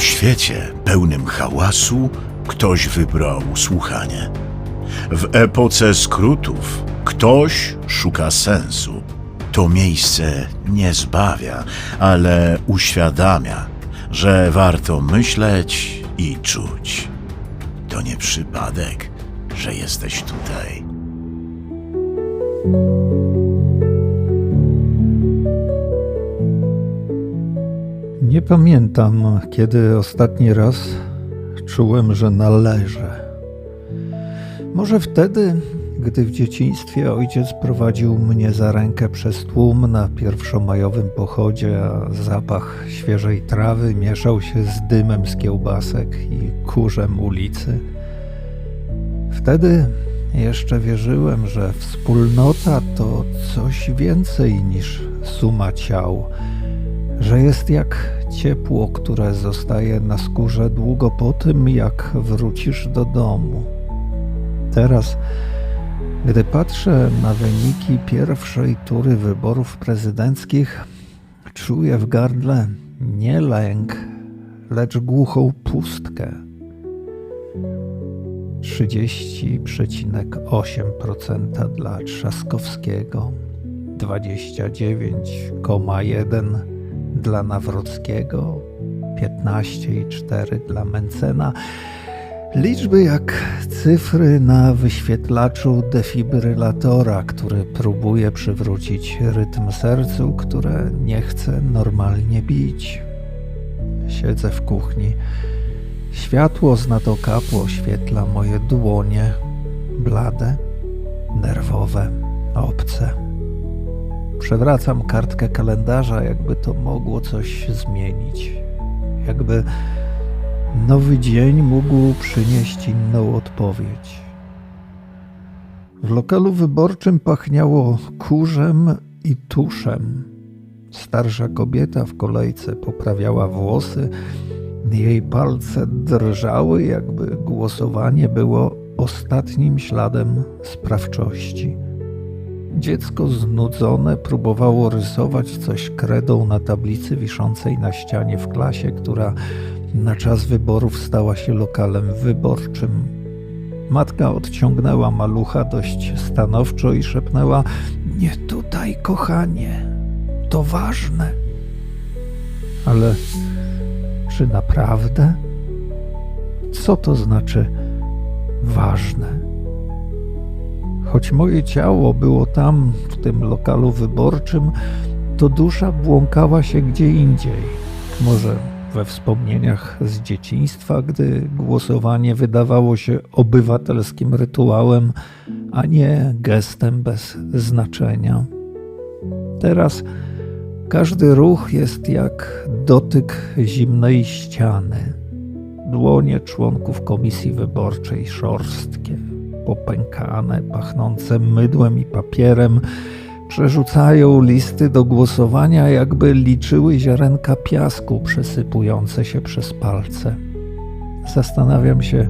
W świecie pełnym hałasu ktoś wybrał słuchanie. W epoce skrótów ktoś szuka sensu. To miejsce nie zbawia, ale uświadamia, że warto myśleć i czuć. To nie przypadek, że jesteś tutaj. Nie pamiętam, kiedy ostatni raz czułem, że należę. Może wtedy, gdy w dzieciństwie ojciec prowadził mnie za rękę przez tłum na pierwszomajowym pochodzie, a zapach świeżej trawy mieszał się z dymem z kiełbasek i kurzem ulicy. Wtedy jeszcze wierzyłem, że wspólnota to coś więcej niż suma ciał że jest jak ciepło, które zostaje na skórze długo po tym, jak wrócisz do domu. Teraz, gdy patrzę na wyniki pierwszej tury wyborów prezydenckich, czuję w gardle nie lęk, lecz głuchą pustkę. 30,8% dla Trzaskowskiego, 29,1% dla Nawrockiego, 15,4 dla Mencena. Liczby jak cyfry na wyświetlaczu defibrylatora, który próbuje przywrócić rytm sercu, które nie chce normalnie bić. Siedzę w kuchni. Światło z nad okapu oświetla moje dłonie, blade, nerwowe, obce. Przewracam kartkę kalendarza, jakby to mogło coś zmienić. Jakby nowy dzień mógł przynieść inną odpowiedź. W lokalu wyborczym pachniało kurzem i tuszem. Starsza kobieta w kolejce poprawiała włosy. Jej palce drżały, jakby głosowanie było ostatnim śladem sprawczości. Dziecko znudzone próbowało rysować coś kredą na tablicy wiszącej na ścianie w klasie, która na czas wyborów stała się lokalem wyborczym. Matka odciągnęła malucha dość stanowczo i szepnęła: Nie tutaj, kochanie, to ważne. Ale czy naprawdę? Co to znaczy ważne? Choć moje ciało było tam, w tym lokalu wyborczym, to dusza błąkała się gdzie indziej. Może we wspomnieniach z dzieciństwa, gdy głosowanie wydawało się obywatelskim rytuałem, a nie gestem bez znaczenia. Teraz każdy ruch jest jak dotyk zimnej ściany. Dłonie członków komisji wyborczej szorstkie, popękane, pachnące mydłem i papierem, przerzucają listy do głosowania, jakby liczyły ziarenka piasku przesypujące się przez palce. Zastanawiam się,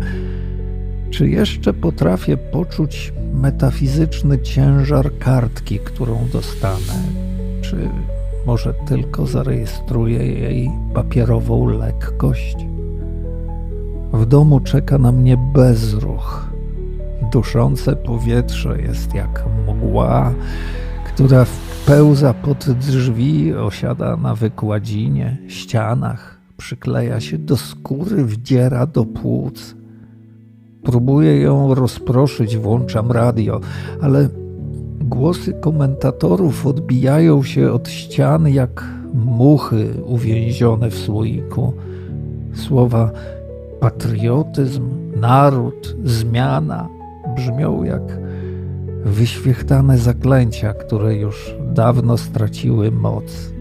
czy jeszcze potrafię poczuć metafizyczny ciężar kartki, którą dostanę, czy może tylko zarejestruję jej papierową lekkość. W domu czeka na mnie bezruch duszące powietrze jest jak mgła, która pełza pod drzwi, osiada na wykładzinie, ścianach, przykleja się do skóry, wdziera do płuc. Próbuję ją rozproszyć, włączam radio, ale głosy komentatorów odbijają się od ścian jak muchy uwięzione w słoiku. Słowa patriotyzm, naród, zmiana, brzmią jak wyświechtane zaklęcia, które już dawno straciły moc.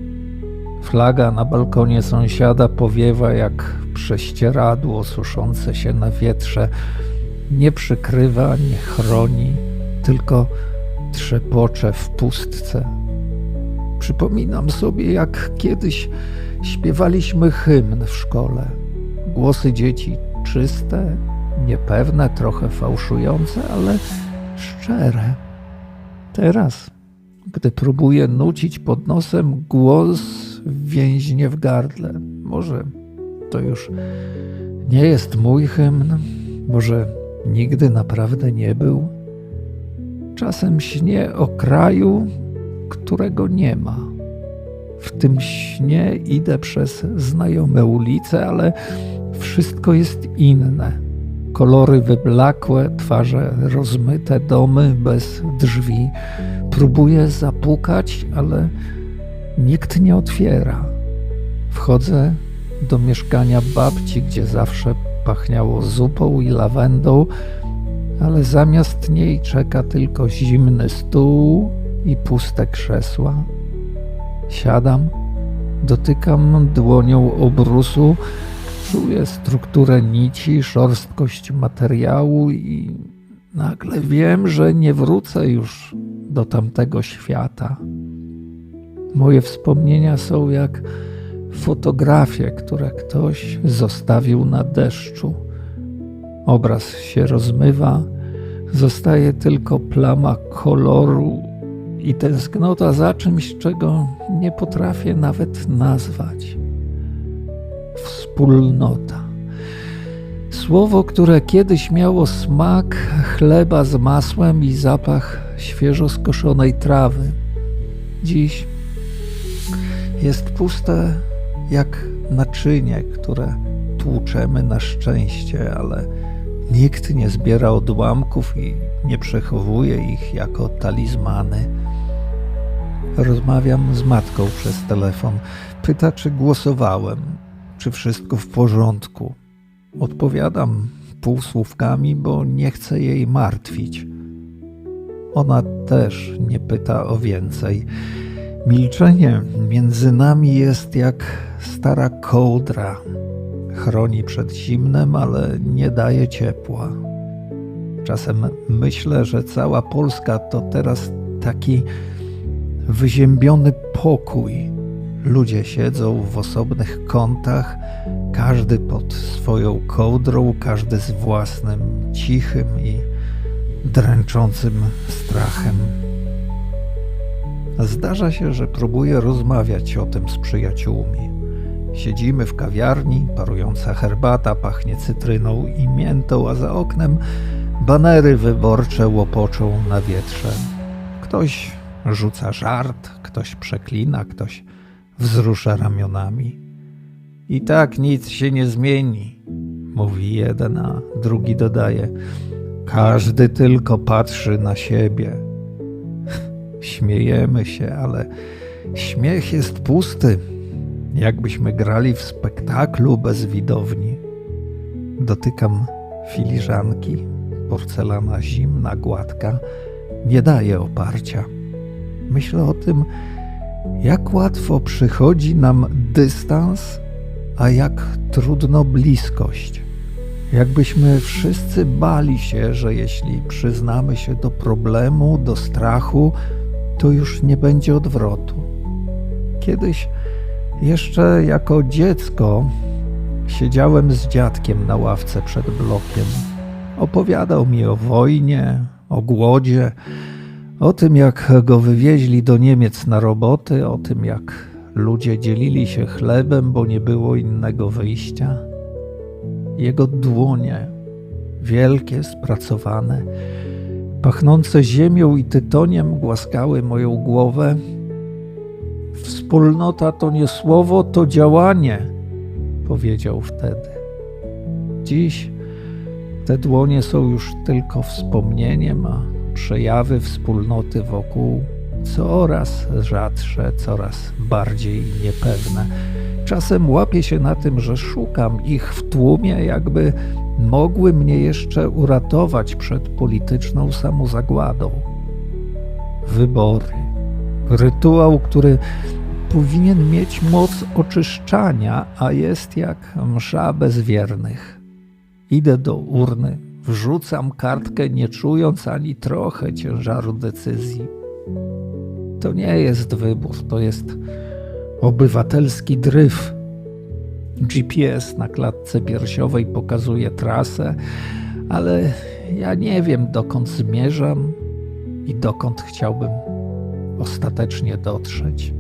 Flaga na balkonie sąsiada powiewa jak prześcieradło suszące się na wietrze. Nie przykrywa, nie chroni, tylko trzepocze w pustce. Przypominam sobie, jak kiedyś śpiewaliśmy hymn w szkole. Głosy dzieci czyste, niepewne, trochę fałszujące, ale szczere. Teraz, gdy próbuję nucić pod nosem, głos więźnie w gardle. Może to już nie jest mój hymn, może nigdy naprawdę nie był. Czasem śnię o kraju, którego nie ma. W tym śnie idę przez znajome ulice, ale wszystko jest inne. Kolory wyblakłe, twarze rozmyte, domy bez drzwi. Próbuję zapukać, ale nikt nie otwiera. Wchodzę do mieszkania babci, gdzie zawsze pachniało zupą i lawendą, ale zamiast niej czeka tylko zimny stół i puste krzesła. Siadam, dotykam dłonią obrusu, czuję strukturę nici, szorstkość materiału i nagle wiem, że nie wrócę już do tamtego świata. Moje wspomnienia są jak fotografie, które ktoś zostawił na deszczu. Obraz się rozmywa, zostaje tylko plama koloru i tęsknota za czymś, czego nie potrafię nawet nazwać. Wspólnota. Słowo, które kiedyś miało smak chleba z masłem i zapach świeżo skoszonej trawy, dziś jest puste jak naczynie, które tłuczemy na szczęście, ale nikt nie zbiera odłamków i nie przechowuje ich jako talizmany. Rozmawiam z matką przez telefon. Pyta, czy głosowałem, czy wszystko w porządku. Odpowiadam półsłówkami, bo nie chcę jej martwić. Ona też nie pyta o więcej. Milczenie między nami jest jak stara kołdra. Chroni przed zimnem, ale nie daje ciepła. Czasem myślę, że cała Polska to teraz taki wyziębiony pokój. Ludzie siedzą w osobnych kątach, każdy pod swoją kołdrą, każdy z własnym cichym i dręczącym strachem. Zdarza się, że próbuję rozmawiać o tym z przyjaciółmi. Siedzimy w kawiarni, parująca herbata pachnie cytryną i miętą, a za oknem banery wyborcze łopoczą na wietrze. Ktoś rzuca żart, ktoś przeklina, ktoś wzrusza ramionami. I tak nic się nie zmieni, mówi jeden, a drugi dodaje. Każdy tylko patrzy na siebie. Śmiejemy się, ale śmiech jest pusty, jakbyśmy grali w spektaklu bez widowni. Dotykam filiżanki, porcelana zimna, gładka, nie daje oparcia. Myślę o tym, jak łatwo przychodzi nam dystans, a jak trudno bliskość. Jakbyśmy wszyscy bali się, że jeśli przyznamy się do problemu, do strachu, to już nie będzie odwrotu. Kiedyś, jeszcze jako dziecko, siedziałem z dziadkiem na ławce przed blokiem. Opowiadał mi o wojnie, o głodzie, o tym, jak go wywieźli do Niemiec na roboty, o tym, jak ludzie dzielili się chlebem, bo nie było innego wyjścia. Jego dłonie, wielkie, spracowane, pachnące ziemią i tytoniem, głaskały moją głowę. Wspólnota to nie słowo, to działanie, powiedział wtedy. Dziś te dłonie są już tylko wspomnieniem, a przejawy wspólnoty wokół coraz rzadsze, coraz bardziej niepewne. Czasem łapię się na tym, że szukam ich w tłumie, jakby mogły mnie jeszcze uratować przed polityczną samozagładą. Wybory. Rytuał, który powinien mieć moc oczyszczania, a jest jak msza bezwiernych. Idę do urny, wrzucam kartkę, nie czując ani trochę ciężaru decyzji. To nie jest wybór, to jest obywatelski dryf. GPS na klatce piersiowej pokazuje trasę, ale ja nie wiem, dokąd zmierzam i dokąd chciałbym ostatecznie dotrzeć.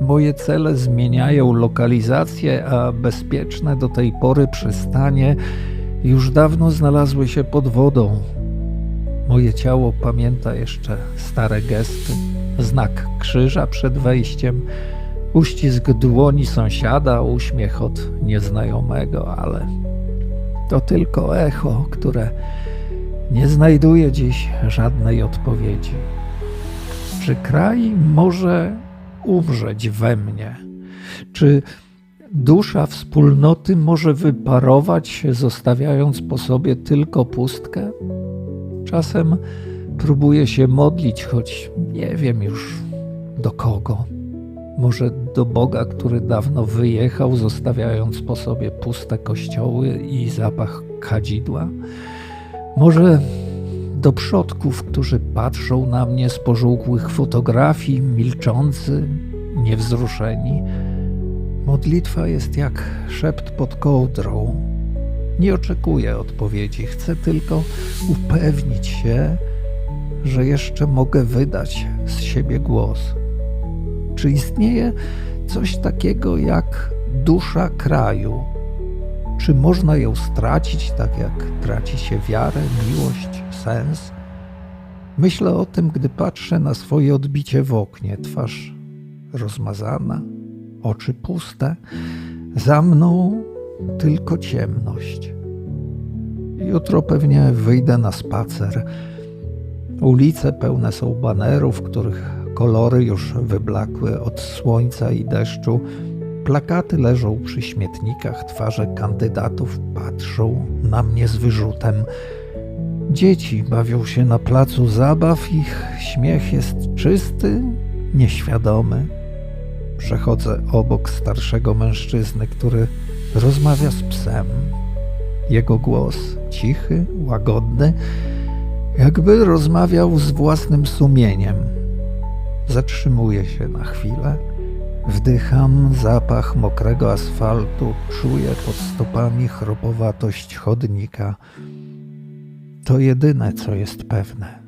Moje cele zmieniają lokalizację, a bezpieczne do tej pory przystanie już dawno znalazły się pod wodą. Moje ciało pamięta jeszcze stare gesty, znak krzyża przed wejściem, uścisk dłoni sąsiada, uśmiech od nieznajomego, ale to tylko echo, które nie znajduje dziś żadnej odpowiedzi. Czy kraj może umrzeć we mnie? Czy dusza wspólnoty może wyparować, zostawiając po sobie tylko pustkę? Czasem próbuję się modlić, choć nie wiem już do kogo. Może do Boga, który dawno wyjechał, zostawiając po sobie puste kościoły i zapach kadzidła? Może do przodków, którzy patrzą na mnie z pożółkłych fotografii, milczący, niewzruszeni? Modlitwa jest jak szept pod kołdrą. Nie oczekuję odpowiedzi, chcę tylko upewnić się, że jeszcze mogę wydać z siebie głos. Czy istnieje coś takiego jak dusza kraju? Czy można ją stracić, tak jak traci się wiarę, miłość, sens? Myślę o tym, gdy patrzę na swoje odbicie w oknie, twarz rozmazana, oczy puste, za mną tylko ciemność. Jutro pewnie wyjdę na spacer. Ulice pełne są banerów, których kolory już wyblakły od słońca i deszczu. Plakaty leżą przy śmietnikach, twarze kandydatów patrzą na mnie z wyrzutem. Dzieci bawią się na placu zabaw, ich śmiech jest czysty, nieświadomy. Przechodzę obok starszego mężczyzny, który rozmawia z psem. Jego głos cichy, łagodny, jakby rozmawiał z własnym sumieniem. Zatrzymuję się na chwilę, wdycham zapach mokrego asfaltu, czuję pod stopami chropowatość chodnika. To jedyne, co jest pewne.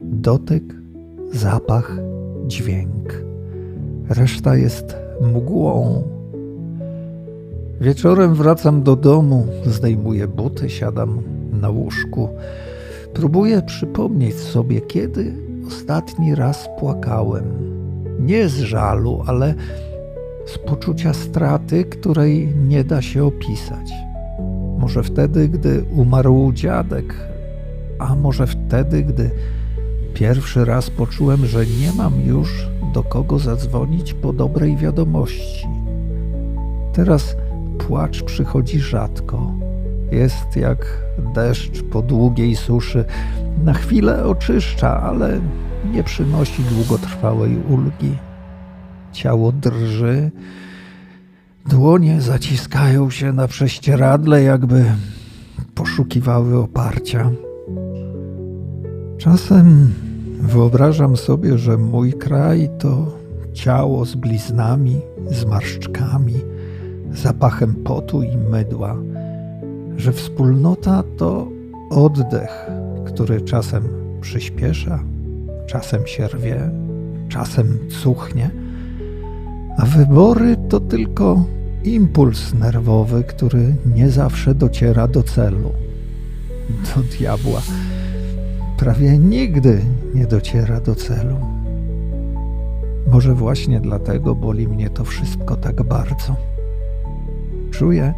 Dotyk, zapach, dźwięk. Reszta jest mgłą. Wieczorem wracam do domu, zdejmuję buty, siadam na łóżku. Próbuję przypomnieć sobie, kiedy ostatni raz płakałem. Nie z żalu, ale z poczucia straty, której nie da się opisać. Może wtedy, gdy umarł dziadek, a może wtedy, gdy pierwszy raz poczułem, że nie mam już do kogo zadzwonić po dobrej wiadomości. Teraz płacz przychodzi rzadko. Jest jak deszcz po długiej suszy. Na chwilę oczyszcza, ale nie przynosi długotrwałej ulgi. Ciało drży, dłonie zaciskają się na prześcieradle, jakby poszukiwały oparcia. Czasem wyobrażam sobie, że mój kraj to ciało z bliznami, zmarszczkami, zapachem potu i mydła, że wspólnota to oddech, który czasem przyspiesza, czasem się rwie, czasem cuchnie, a wybory to tylko impuls nerwowy, który nie zawsze dociera do celu. Do diabła prawie nigdy nie dociera do celu. Może właśnie dlatego boli mnie to wszystko tak bardzo. Czuję,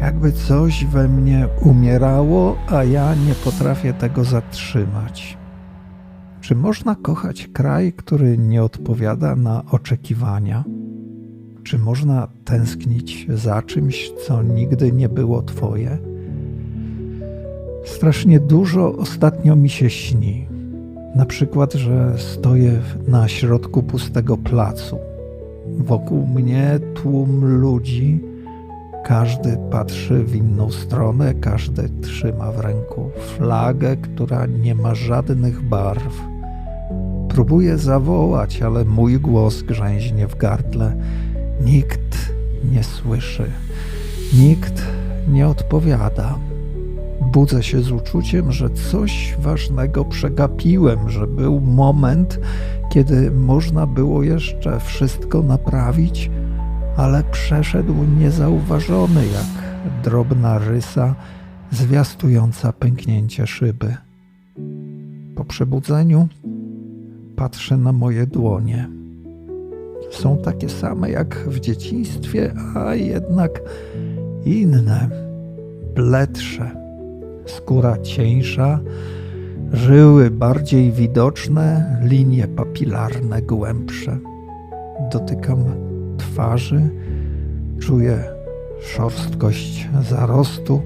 jakby coś we mnie umierało, a ja nie potrafię tego zatrzymać. Czy można kochać kraj, który nie odpowiada na oczekiwania? Czy można tęsknić za czymś, co nigdy nie było Twoje? Strasznie dużo ostatnio mi się śni. Na przykład, że stoję na środku pustego placu. Wokół mnie tłum ludzi. Każdy patrzy w inną stronę, każdy trzyma w ręku flagę, która nie ma żadnych barw. Próbuję zawołać, ale mój głos grzęźnie w gardle. Nikt nie słyszy, nikt nie odpowiada. Budzę się z uczuciem, że coś ważnego przegapiłem, że był moment, kiedy można było jeszcze wszystko naprawić, ale przeszedł niezauważony jak drobna rysa zwiastująca pęknięcie szyby. Po przebudzeniu patrzę na moje dłonie. Są takie same jak w dzieciństwie, a jednak inne, bledsze, skóra cieńsza, żyły bardziej widoczne, linie papilarne głębsze. Dotykam twarzy, czuję szorstkość zarostu.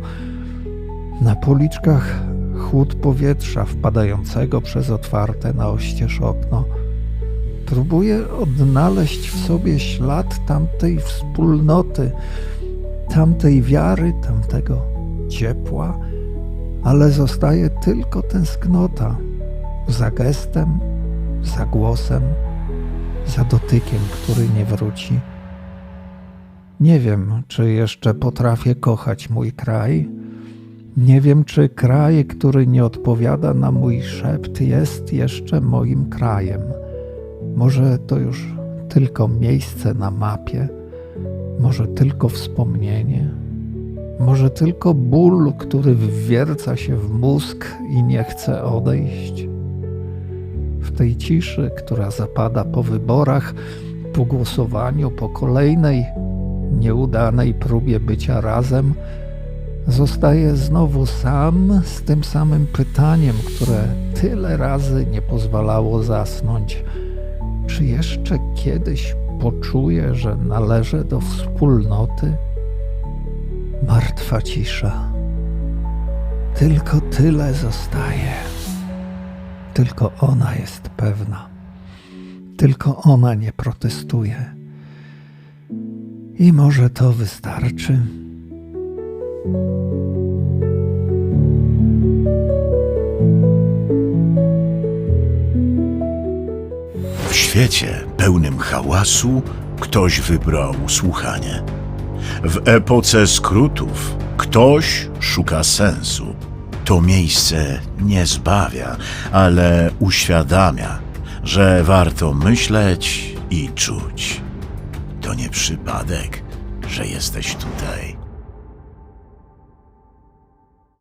Na policzkach chłód powietrza wpadającego przez otwarte na oścież okno. Próbuję odnaleźć w sobie ślad tamtej wspólnoty, tamtej wiary, tamtego ciepła, ale zostaje tylko tęsknota za gestem, za głosem, za dotykiem, który nie wróci. Nie wiem, czy jeszcze potrafię kochać mój kraj. Nie wiem, czy kraj, który nie odpowiada na mój szept, jest jeszcze moim krajem. Może to już tylko miejsce na mapie, może tylko wspomnienie, może tylko ból, który wwierca się w mózg i nie chce odejść. W tej ciszy, która zapada po wyborach, po głosowaniu, po kolejnej nieudanej próbie bycia razem, zostaje znowu sam z tym samym pytaniem, które tyle razy nie pozwalało zasnąć. Czy jeszcze kiedyś poczuję, że należę do wspólnoty? Martwa cisza. Tylko tyle zostaje. Tylko ona jest pewna. Tylko ona nie protestuje. I może to wystarczy. W świecie pełnym hałasu ktoś wybrał słuchanie. W epoce skrótów ktoś szuka sensu. To miejsce nie zbawia, ale uświadamia, że warto myśleć i czuć. To nie przypadek, że jesteś tutaj.